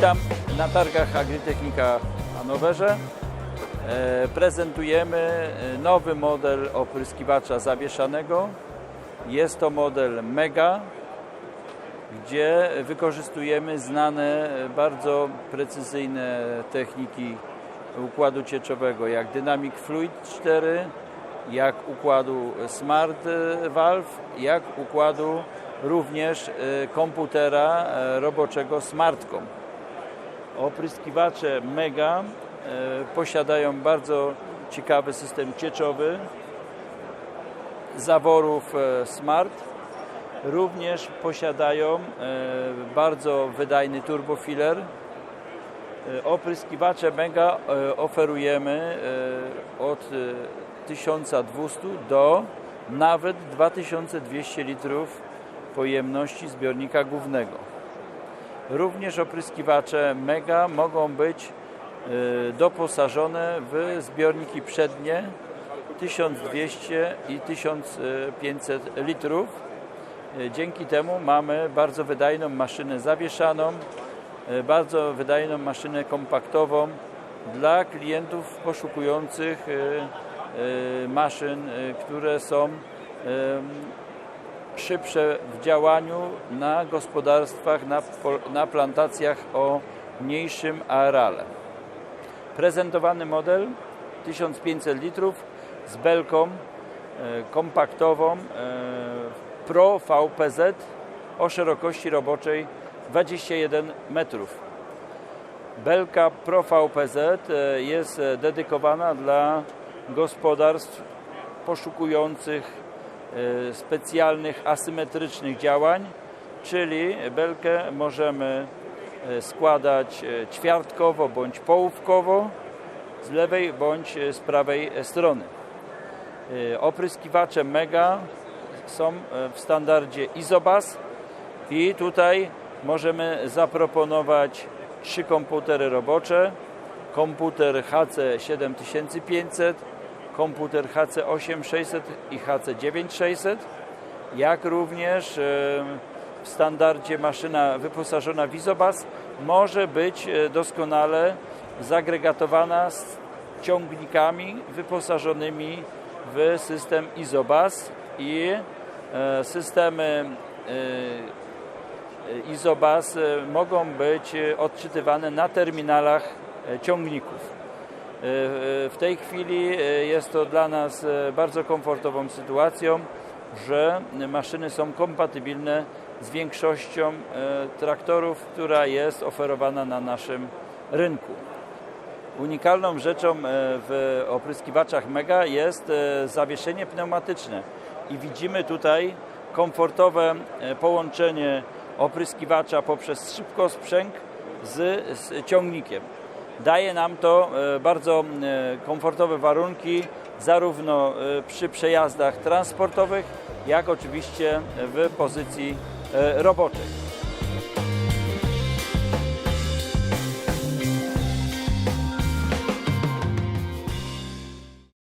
Witam na targach Agritechnika w Hanowerze. E, Prezentujemy e, nowy model opryskiwacza zawieszanego. Jest to model Mega, gdzie wykorzystujemy znane, e, bardzo precyzyjne techniki układu cieczowego, jak Dynamic Fluid 4, jak układu Smart Valve, jak układu również komputera roboczego Smartcom. Opryskiwacze Mega e, posiadają bardzo ciekawy system cieczowy zaworów e, Smart. Również posiadają e, bardzo wydajny turbofiler. E, Opryskiwacze Mega oferujemy od e, 1200 do nawet 2200 litrów pojemności zbiornika głównego. Również opryskiwacze Mega mogą być y, doposażone w zbiorniki przednie 1200 i 1500 litrów. Y, Dzięki temu mamy bardzo wydajną maszynę zawieszaną, y, bardzo wydajną maszynę kompaktową dla klientów poszukujących maszyn, które są szybsze w działaniu na gospodarstwach, na, na plantacjach o mniejszym areale. Prezentowany model 1500 litrów z belką e, kompaktową e, Pro VPZ o szerokości roboczej 21 metrów. Belka Pro VPZ e, jest dedykowana dla gospodarstw poszukujących specjalnych asymetrycznych działań, czyli belkę możemy e, składać e, ćwiartkowo bądź połówkowo z lewej bądź z prawej strony. Opryskiwacze Mega są w standardzie Isobas i tutaj możemy zaproponować trzy komputery robocze, komputer HC7500, komputer HC8600 i HC9600, jak również e, w standardzie maszyna wyposażona w Isobas może być e, doskonale zagregatowana z ciągnikami wyposażonymi w system Isobas i e, systemy Isobas e, mogą być odczytywane na terminalach ciągników. E, W tej chwili e, jest to dla nas e, bardzo komfortową sytuacją, że maszyny są kompatybilne z większością traktorów, która jest oferowana na naszym rynku. Unikalną rzeczą w opryskiwaczach Mega jest zawieszenie pneumatyczne i widzimy tutaj komfortowe połączenie opryskiwacza poprzez szybkosprzęg z, z ciągnikiem. Daje nam to e, bardzo e, komfortowe warunki zarówno e, przy przejazdach transportowych, jak oczywiście w pozycji roboczej.